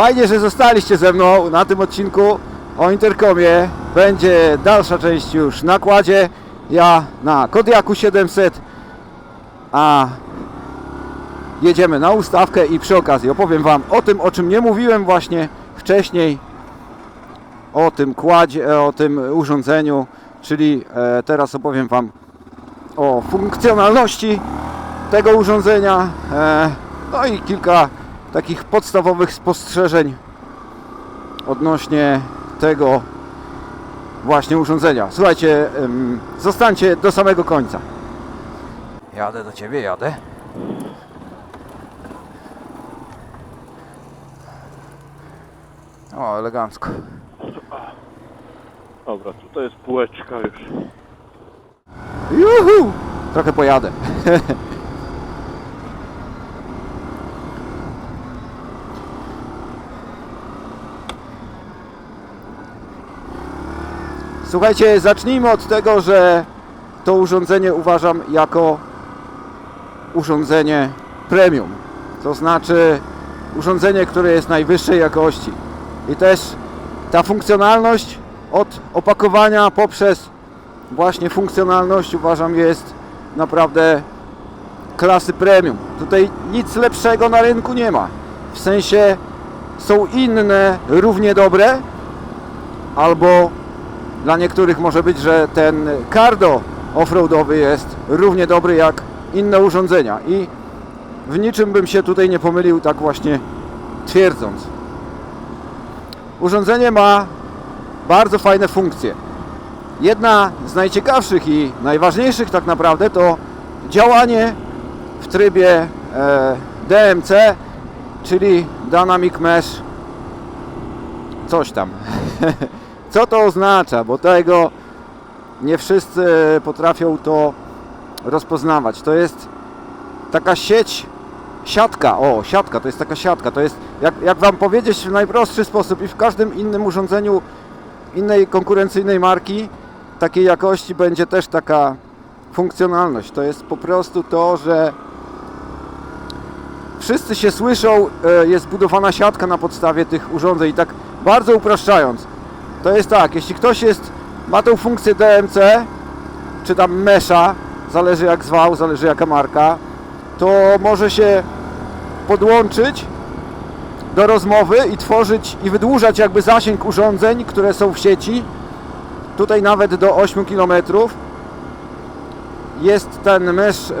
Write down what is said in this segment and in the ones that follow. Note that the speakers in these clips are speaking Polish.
Fajnie, że zostaliście ze mną na tym odcinku o Intercomie. Będzie dalsza część już na kładzie. Ja na Kodiaku 700, a jedziemy na ustawkę i przy okazji opowiem Wam o tym, o czym nie mówiłem właśnie wcześniej, o tym kładzie, o tym urządzeniu, czyli e, teraz opowiem Wam o funkcjonalności tego urządzenia, e, no i kilka takich podstawowych spostrzeżeń odnośnie tego właśnie urządzenia. Słuchajcie, zostańcie do samego końca. Jadę do Ciebie, jadę. O, elegancko. Dobra, tutaj jest półeczka już. Juhu! Trochę pojadę. Słuchajcie, zacznijmy od tego, że to urządzenie uważam jako urządzenie premium. To znaczy urządzenie, które jest najwyższej jakości. I też ta funkcjonalność od opakowania poprzez właśnie funkcjonalność uważam jest naprawdę klasy premium. Tutaj nic lepszego na rynku nie ma. W sensie są inne równie dobre, albo dla niektórych może być, że ten cardo offroadowy jest równie dobry jak inne urządzenia i w niczym bym się tutaj nie pomylił tak właśnie twierdząc. Urządzenie ma bardzo fajne funkcje. Jedna z najciekawszych i najważniejszych tak naprawdę to działanie w trybie e, DMC, czyli Dynamic Mesh coś tam. Co to oznacza? Bo tego nie wszyscy potrafią to rozpoznawać. To jest taka sieć, siatka, o, siatka, to jest taka siatka, to jest, jak, jak Wam powiedzieć w najprostszy sposób i w każdym innym urządzeniu innej konkurencyjnej marki, takiej jakości będzie też taka funkcjonalność. To jest po prostu to, że wszyscy się słyszą, e, jest budowana siatka na podstawie tych urządzeń i tak bardzo upraszczając. To jest tak, jeśli ktoś jest, ma tą funkcję DMC, czy tam mesha, zależy jak zwał, zależy jaka marka, to może się podłączyć do rozmowy i tworzyć i wydłużać jakby zasięg urządzeń, które są w sieci. Tutaj nawet do 8 km. Jest ten mesh, e,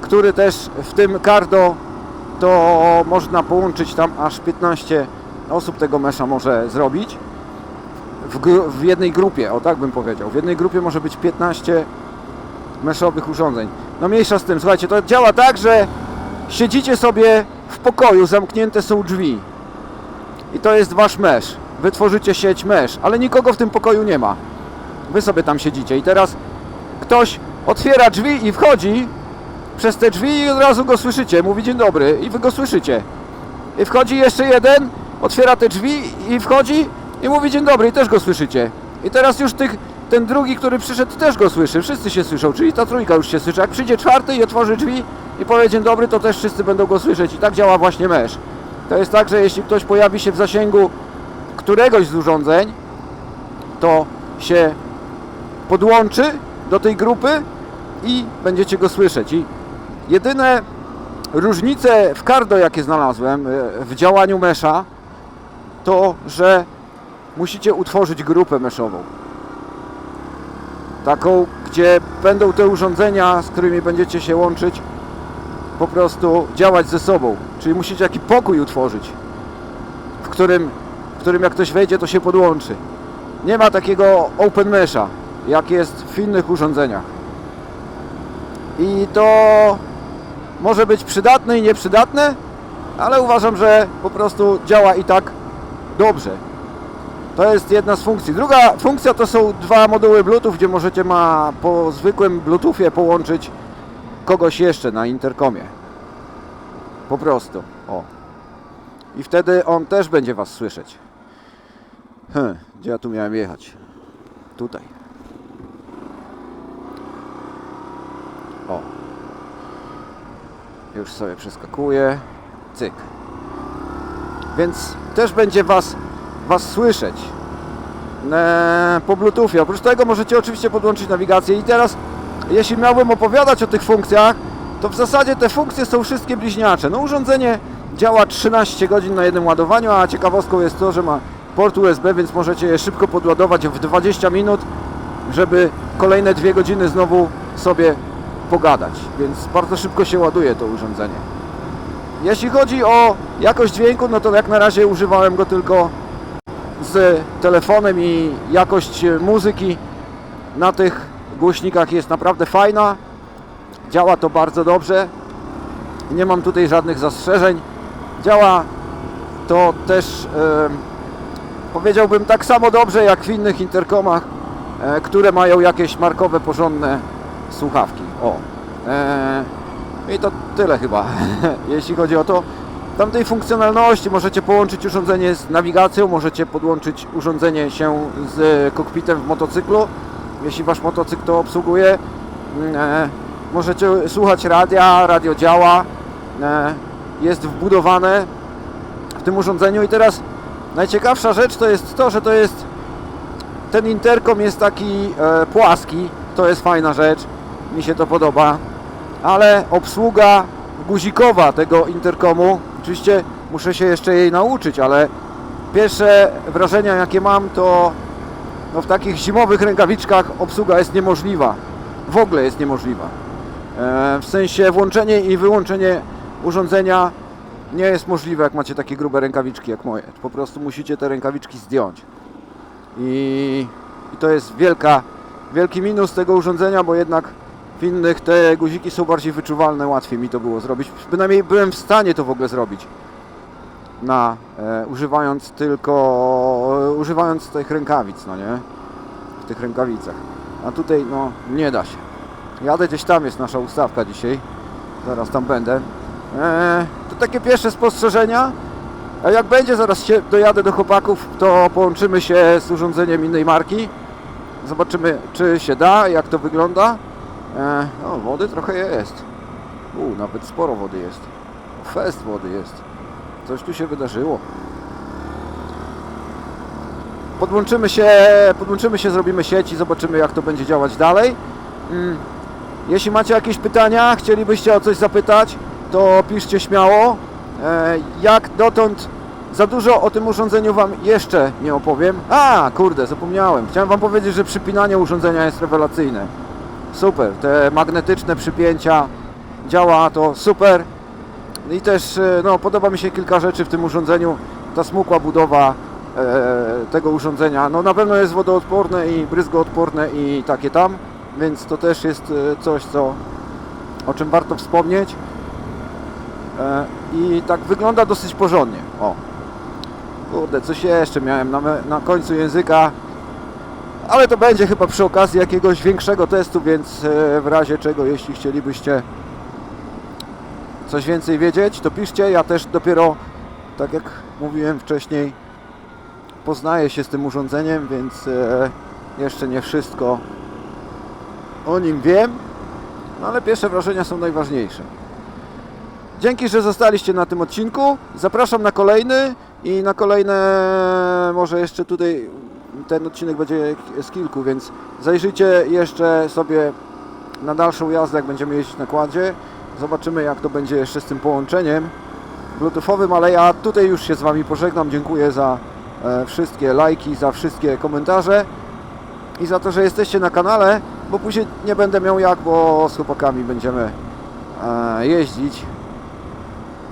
który też w tym cardo to można połączyć tam aż 15 osób tego mesza może zrobić w, w jednej grupie, o tak bym powiedział. W jednej grupie może być 15 meszowych urządzeń. No mniejsza z tym, słuchajcie, to działa tak, że siedzicie sobie w pokoju, zamknięte są drzwi i to jest wasz mesz. Wy tworzycie sieć mesz, ale nikogo w tym pokoju nie ma. Wy sobie tam siedzicie i teraz ktoś otwiera drzwi i wchodzi przez te drzwi i od razu go słyszycie. Mówi dzień dobry i wy go słyszycie. I wchodzi jeszcze jeden, otwiera te drzwi i wchodzi i mówi dzień dobry i też go słyszycie. I teraz już tych, ten drugi, który przyszedł też go słyszy. Wszyscy się słyszą, czyli ta trójka już się słyszy. Jak przyjdzie czwarty i otworzy drzwi i powie dzień dobry, to też wszyscy będą go słyszeć. I tak działa właśnie mesz. To jest tak, że jeśli ktoś pojawi się w zasięgu któregoś z urządzeń, to się podłączy do tej grupy i będziecie go słyszeć. I jedyne różnice w cardo, jakie znalazłem e, w działaniu mesza, to, że musicie utworzyć grupę meszową. Taką, gdzie będą te urządzenia, z którymi będziecie się łączyć, po prostu działać ze sobą. Czyli musicie taki pokój utworzyć, w którym, w którym jak ktoś wejdzie, to się podłączy. Nie ma takiego open mesha, jak jest w innych urządzeniach. I to może być przydatne i nieprzydatne, ale uważam, że po prostu działa i tak dobrze. To jest jedna z funkcji. Druga funkcja to są dwa moduły Bluetooth, gdzie możecie ma po zwykłym Bluetoothie połączyć kogoś jeszcze na interkomie. Po prostu. O. I wtedy on też będzie Was słyszeć. Hm, gdzie ja tu miałem jechać? Tutaj. O. Już sobie przeskakuję. Cyk. więc też będzie Was, was słyszeć e, po Bluetoothie. Oprócz tego możecie oczywiście podłączyć nawigację i teraz jeśli miałbym opowiadać o tych funkcjach, to w zasadzie te funkcje są wszystkie bliźniacze. No urządzenie działa 13 godzin na jednym ładowaniu, a ciekawostką jest to, że ma port USB, więc możecie je szybko podładować w 20 minut, żeby kolejne dwie godziny znowu sobie pogadać. Więc bardzo szybko się ładuje to urządzenie. Jeśli chodzi o jakość dźwięku, no to jak na razie używałem go tylko z telefonem i jakość muzyki na tych głośnikach jest naprawdę fajna. Działa to bardzo dobrze. Nie mam tutaj żadnych zastrzeżeń. Działa to też powiedziałbym tak samo dobrze jak w innych interkomach, e, które mają jakieś markowe, porządne słuchawki. O. E, I to tyle chyba, jeśli chodzi o to. Tamtej funkcjonalności. Możecie połączyć urządzenie z nawigacją, możecie podłączyć urządzenie się z kokpitem w motocyklu, jeśli wasz motocykl to obsługuje. E, możecie słuchać radia, radio działa, e, jest wbudowane w tym urządzeniu. I teraz najciekawsza rzecz to jest to, że to jest ten interkom jest taki e, płaski, to jest fajna rzecz, mi się to podoba, ale obsługa guzikowa tego interkomu, oczywiście muszę się jeszcze jej nauczyć, ale pierwsze wrażenia jakie mam to no w takich zimowych rękawiczkach obsługa jest niemożliwa, w ogóle jest niemożliwa. E, w sensie włączenie i wyłączenie urządzenia nie jest możliwe jak macie takie grube rękawiczki jak moje, po prostu musicie te rękawiczki zdjąć. I, i to jest wielka, wielki minus tego urządzenia, bo jednak w innych te guziki są bardziej wyczuwalne, łatwiej mi to było zrobić. Bynajmniej byłem w stanie to w ogóle zrobić. Na, e, używając tylko, e, używając tych rękawic, no nie? W tych rękawicach. A tutaj, no, nie da się. Jadę gdzieś tam, jest nasza ustawka dzisiaj. Zaraz tam będę. E, to takie pierwsze spostrzeżenia. A jak będzie, zaraz się dojadę do chłopaków, to połączymy się z urządzeniem innej marki. Zobaczymy, czy się da, jak to wygląda. E, o, wody trochę jest. U, nawet sporo wody jest. Fest wody jest. Coś tu się wydarzyło. Podłączymy się, podłączymy się, zrobimy sieć i zobaczymy, jak to będzie działać dalej. Mm. Jeśli macie jakieś pytania, chcielibyście o coś zapytać, to piszcie śmiało. E, jak dotąd za dużo o tym urządzeniu Wam jeszcze nie opowiem. A, kurde, zapomniałem. Chciałem Wam powiedzieć, że przypinanie urządzenia jest rewelacyjne. Super, te magnetyczne przypięcia, działa to super. I też e, no, podoba mi się kilka rzeczy w tym urządzeniu. Ta smukła budowa e, tego urządzenia. No na pewno jest wodoodporne i bryzgoodporne i takie tam, więc to też jest e, coś, co, o czym warto wspomnieć. E, I tak wygląda dosyć porządnie. O. Kurde, coś jeszcze miałem na, na końcu języka. Ale to będzie chyba przy okazji jakiegoś większego testu, więc e, w razie czego, jeśli chcielibyście coś więcej wiedzieć, to piszcie. Ja też dopiero, tak jak mówiłem wcześniej, poznaję się z tym urządzeniem, więc e, jeszcze nie wszystko o nim wiem, no ale pierwsze wrażenia są najważniejsze. Dzięki, że zostaliście na tym odcinku. Zapraszam na kolejny i na kolejne może jeszcze tutaj ten odcinek będzie z kilku, więc zajrzyjcie jeszcze sobie na dalszą jazdę, jak będziemy jeździć na kładzie. Zobaczymy jak to będzie jeszcze z tym połączeniem bluetoothowym, ale ja tutaj już się z Wami pożegnam. Dziękuję za e, wszystkie lajki, za wszystkie komentarze i za to, że jesteście na kanale, bo później nie będę miał jak, bo z chłopakami będziemy e, jeździć,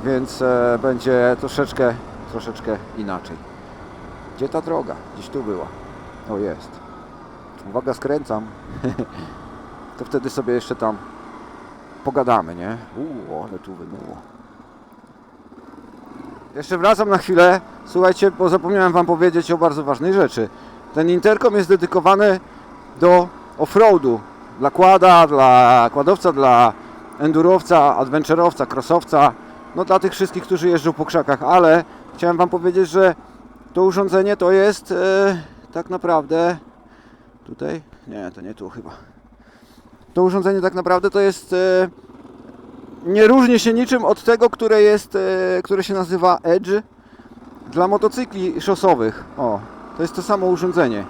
więc e, będzie troszeczkę, troszeczkę inaczej. Gdzie ta droga? Gdzieś tu była. O, jest. Uwaga, skręcam. to wtedy sobie jeszcze tam pogadamy, nie? Uuu, ale tu wynuło. Jeszcze wracam na chwilę. Słuchajcie, bo zapomniałem Wam powiedzieć o bardzo ważnej rzeczy. Ten interkom jest dedykowany do offroadu. Dla kłada, dla kładowca, dla endurowca, adventurowca, crossowca. No dla tych wszystkich, którzy jeżdżą po krzakach. Ale chciałem Wam powiedzieć, że to urządzenie to jest e, tak naprawdę tutaj. Nie, to nie tu chyba. To urządzenie tak naprawdę to jest e, nie różni się niczym od tego, które jest, e, które się nazywa Edge. dla motocykli szosowych. O, to jest to samo urządzenie.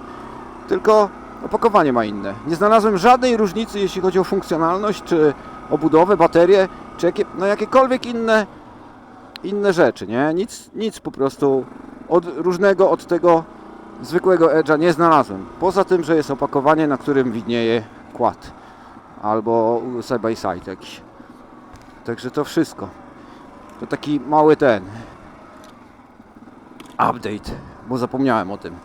Tylko opakowanie ma inne. Nie znalazłem żadnej różnicy, jeśli chodzi o funkcjonalność, czy o budowę, baterię, czy jakie, no jakiekolwiek inne, inne rzeczy, nie? Nic, nic po prostu od, różnego od tego zwykłego Edge'a nie znalazłem. Poza tym, że jest opakowanie, na którym widnieje kład albo side by side jakiś. Także to wszystko. To taki mały ten update, bo zapomniałem o tym.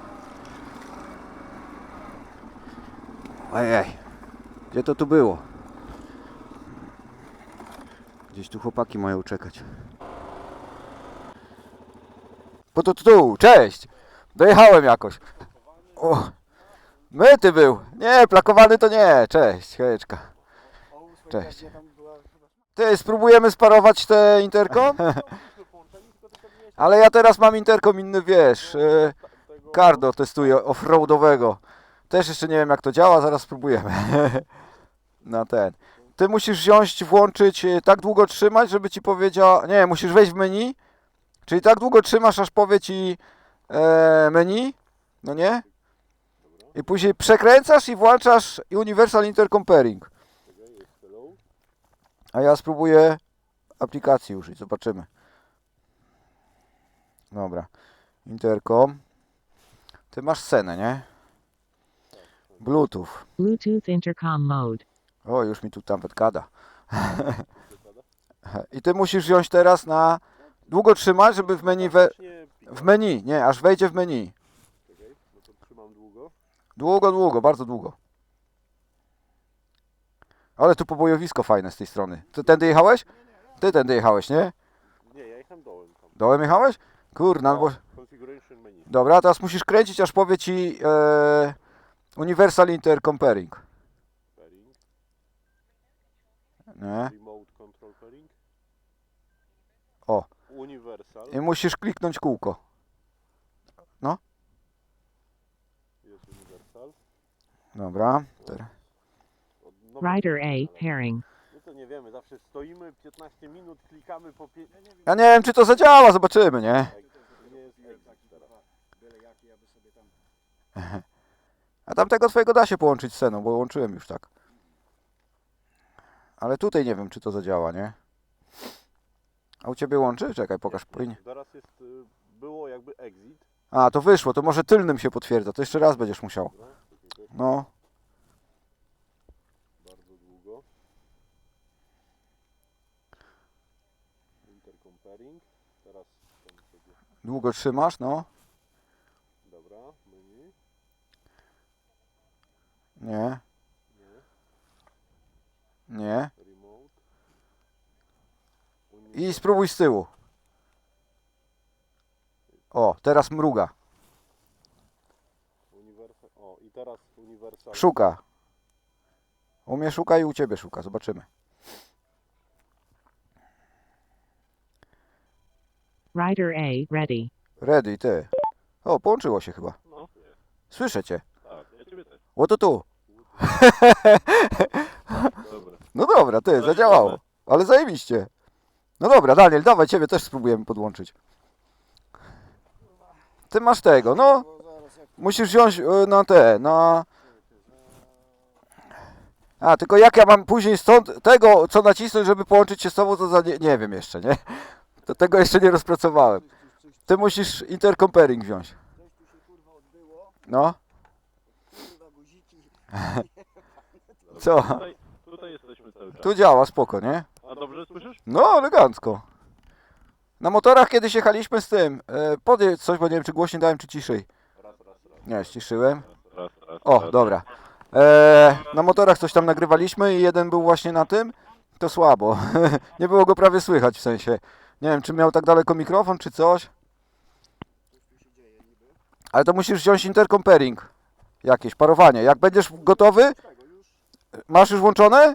Ojej, gdzie to tu było? Gdzieś tu chłopaki mają czekać. Bo to tu, cześć! Dojechałem jakoś. O, myty był. Nie, plakowany to nie. Cześć, hejeczka. Cześć. Ty, spróbujemy sparować te interkom? Ale ja teraz mam interkom inny, wiesz, e, Cardo testuję offroadowego. Też jeszcze nie wiem jak to działa, zaraz spróbujemy. Na ten. Ty musisz wziąć, włączyć, e, tak długo trzymać, żeby ci powiedział, nie, musisz wejść w menu, czyli tak długo trzymasz, aż powie ci e, menu, no nie? I później przekręcasz i włączasz Universal Intercom Pairing. A ja spróbuję aplikacji użyć, zobaczymy. Dobra. Intercom. Ty masz scenę, nie? Bluetooth. Bluetooth intercom mode. O, już mi tu tam gada. I ty musisz wziąć teraz na... Długo trzymać, żeby w menu we... W menu, nie, aż wejdzie w menu. No to trzymam długo. Długo, długo, bardzo długo. Ale tu pobojowisko fajne z tej strony. Ty tędy jechałeś? Ty tędy jechałeś, nie? Nie, ja jechałem dołem tam. Dołem jechałeś? Kurna, no bo... Configuration menu. Dobra, teraz musisz kręcić, aż powie ci e, Universal Intercom Pairing. Pairing. Nie? Remote control pairing. O. Universal. I musisz kliknąć kółko. Jest universal. Dobra. Teraz. No, Rider A pairing. My to nie wiemy, zawsze stoimy 15 minut, klikamy po 5... Ja nie wiem, czy to zadziała, zobaczymy, nie? Nie jest exit teraz. A tamtego twojego da się połączyć z sceną, bo łączyłem już tak. Ale tutaj nie wiem, czy to zadziała, nie? A u ciebie łączy? Czekaj, pokaż. Powinien... Teraz jest, y, było jakby exit. A, to wyszło, to może tylnym się potwierdza. To jeszcze raz będziesz musiał. No, No, bardzo długo. Intercom pairing. Teraz tam sobie... długo trzymasz, no. Dobra, menu. Nie, Nie. nie. I spróbuj z tyłu. O, teraz mruga. O, i teraz. Szuka. U mnie szuka i u ciebie szuka. Zobaczymy. Rider A ready. Ready, ty. O, połączyło się chyba. No, Słyszę cię. tak, ja ciebie też. O, to tu. Dobra. No dobra, ty, zadziałało. Ale zajebiście. No dobra, Daniel, dawaj, ciebie też spróbujemy podłączyć. Ty masz tego, no. Musisz wziąć y, na te, na... A, tylko jak ja mam później stąd tego, co nacisnąć, żeby połączyć się z tobą, to za nie, nie wiem jeszcze, nie? To tego jeszcze nie rozpracowałem. Ty musisz intercompering wziąć. No. Co? Tutaj, jesteśmy cały czas. Tu działa, spoko, nie? A dobrze? No, elegancko. Na motorach kiedyś jechaliśmy z tym. E, coś, bo nie wiem, czy głośniej dałem, czy ciszej. Nie, ściszyłem. O, dobra. E, na motorach coś tam nagrywaliśmy i jeden był właśnie na tym. To słabo. nie było go prawie słychać w sensie. Nie wiem, czy miał tak daleko mikrofon, czy coś. Ale to musisz wziąć intercompering. Jakieś parowanie. Jak będziesz gotowy? Masz już włączone?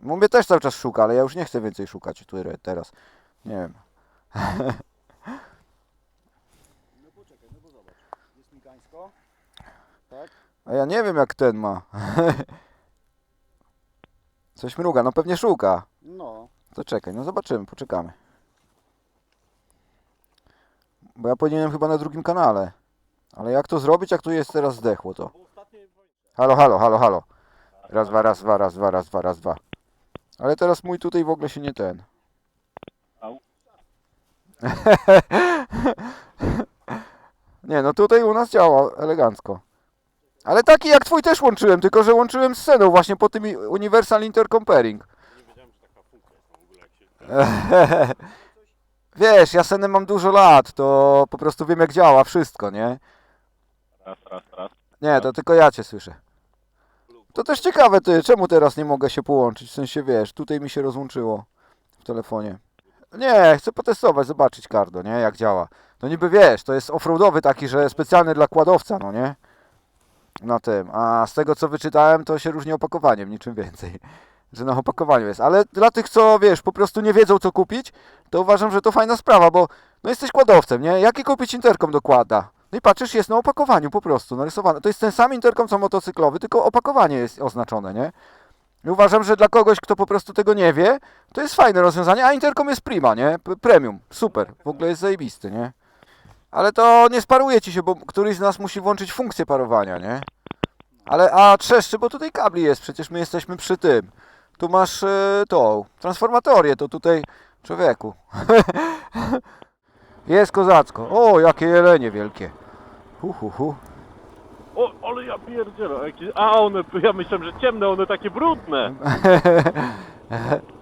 Mówię też cały czas szuka, ale ja już nie chcę więcej szukać tu teraz. Nie wiem. A ja nie wiem jak ten ma. Coś mruga, no pewnie szuka. No, To czekaj, no zobaczymy, poczekamy. Bo ja powinienem chyba na drugim kanale. Ale jak to zrobić, jak tu jest teraz zdechło to? Halo, halo, halo, halo. Raz, dwa, raz, dwa, raz, dwa, raz, dwa, raz, dwa. Ale teraz mój tutaj w ogóle się nie ten. Au. nie, no tutaj u nas działa elegancko. Ale taki jak twój też łączyłem, tylko że łączyłem z sceną właśnie po tym Universal Intercomparing. Nie wiedziałem, że taka funkcja jest w ogóle, jak się... Wiesz, ja senem mam dużo lat, to po prostu wiem jak działa wszystko, nie? Raz, raz, raz. Nie, to tylko ja cię słyszę. To też ciekawe ty, czemu teraz nie mogę się połączyć? W sensie wiesz, tutaj mi się rozłączyło w telefonie. Nie, chcę potestować, zobaczyć kardo, nie? Jak działa. No niby wiesz, to jest offroadowy taki, że specjalny dla kładowca, no nie? Na tym. A z tego co wyczytałem, to się różni opakowaniem, niczym więcej. Że na opakowaniu jest. Ale dla tych, co wiesz, po prostu nie wiedzą co kupić, to uważam, że to fajna sprawa, bo no jesteś kładowcem, nie? Jaki kupić interkom do kłada? No i patrzysz, jest na opakowaniu po prostu, narysowane. To jest ten sam interkom co motocyklowy, tylko opakowanie jest oznaczone, nie? I uważam, że dla kogoś, kto po prostu tego nie wie, to jest fajne rozwiązanie, a interkom jest prima, nie? Premium, super, w ogóle jest zajebisty, nie? Ale to nie sparuje ci się, bo któryś z nas musi włączyć funkcję parowania, nie? Ale, a trzeszczy, bo tutaj kabli jest, przecież my jesteśmy przy tym. Tu masz e, tą, transformatorię, to tutaj, człowieku. jest kozacko. O, jakie jelenie wielkie. Hu, hu, hu. O, ale ja pierdzielę, jakie... A one, ja myślałem, że ciemne, one takie brudne.